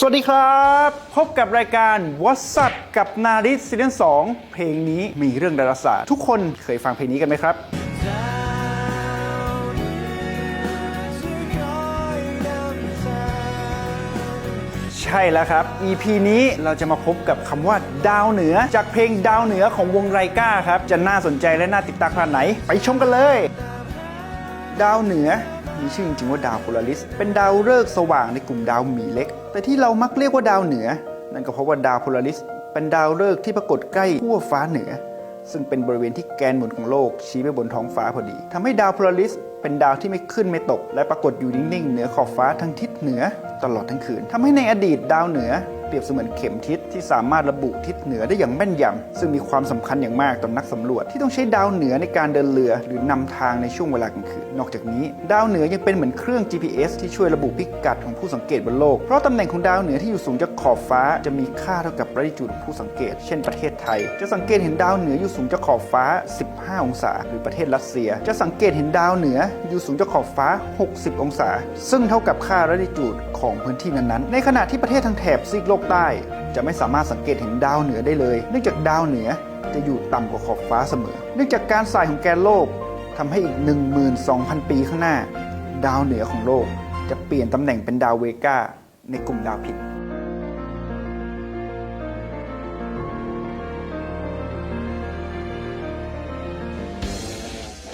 สวัสดีครับ พบกับรายการ What's Up กับนาริสซีซั่น2เพลงนี้มีเรื่องดาราศาสตร์ทุกคนเคยฟังเพลงนี้กันไหมครับใช่แล้วครับ EP นี้เราจะมาพบกับคำว่าดาวเหนือ จากเพลงดาวเหนือของวงไรก้าครับ จะน่าสนใจและน่าติดตามขนาดไหน ไปชมกันเลย ดาวเหนือ มีชื่อจริงๆว่าดาวโพลาริส เป็นดาวฤกษ์สว่างในกลุ่มดาวหมีเล็ก แต่ที่เรามักเรียกว่าดาวเหนือ นั่นก็เพราะว่าดาวโพลาริส เป็นดาวฤกษ์ที่ปรากฏใกล้ขั้วฟ้าเหนือ ซึ่งเป็นบริเวณที่แกนหมุนของโลกชี้ไปบนท้องฟ้าพอดีทำให้ดาวโพลาริสเป็นดาวที่ไม่ขึ้นไม่ตก และปรากฏอยู่นิ่งๆเหนือขอบฟ้าทั้งทิศเหนือตลอดทั้งคืนทำให้ในอดีตดาวเหนือ เปรียบเสมือนเข็มทิศที่สามารถระบุทิศเหนือได้อย่างแม่นยำซึ่งมีความสำคัญอย่างมากต่อนนักสำรวจที่ต้องใช้ดาวเหนือในการเดินเรือ หรือนำทางในช่วงเวลากลางคืนนอกจากนี้ ดาวเหนือยังเป็นเหมือนเครื่อง GPS ที่ช่วยระบุพิกัดของผู้สังเกตบนโลกเพราะตำแหน่งของดาวเหนือที่อยู่สูงจากขอบฟ้า จะมีค่าเท่ากับระดิจูดของผู้สังเกต เช่นประเทศไทย จะสังเกตเห็นดาวเหนืออยู่สูงจากขอบฟ้า 15 องศา หรือประเทศรัสเซีย จะสังเกตเห็นดาวเหนืออยู่สูงจากขอบฟ้า 60 องศา ซึ่งเท่ากับค่าระดิจูดของพื้นที่นั้นๆในขณะที่ประเทศทางแถบซีกโลกใต้ จะไม่สามารถสังเกตเห็นดาวเหนือได้เลย เนื่องจากดาวเหนือจะอยู่ต่ำกว่าขอบฟ้าเสมอ เนื่องจากการสายของแกนโลกทำให้อีก 12,000 ปีข้างหน้า ดาวเหนือของโลกจะเปลี่ยนตำแหน่งเป็นดาวเวก้าในกลุ่มดาวพิษ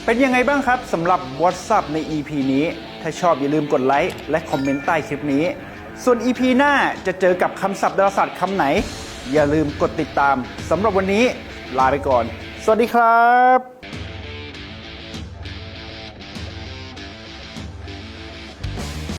เป็นยังไงบ้างครับสำหรับ WhatsApp ใน EP นี้ ถ้าชอบอย่าลืมกดไลค์และคอมเมนต์ใต้คลิปนี้ ส่วน EP หน้าจะเจอกับคำศัพท์ดาราศาสตร์คำไหน อย่าลืมกดติดตามสำหรับวันนี้ลาไปก่อน สวัสดีครับ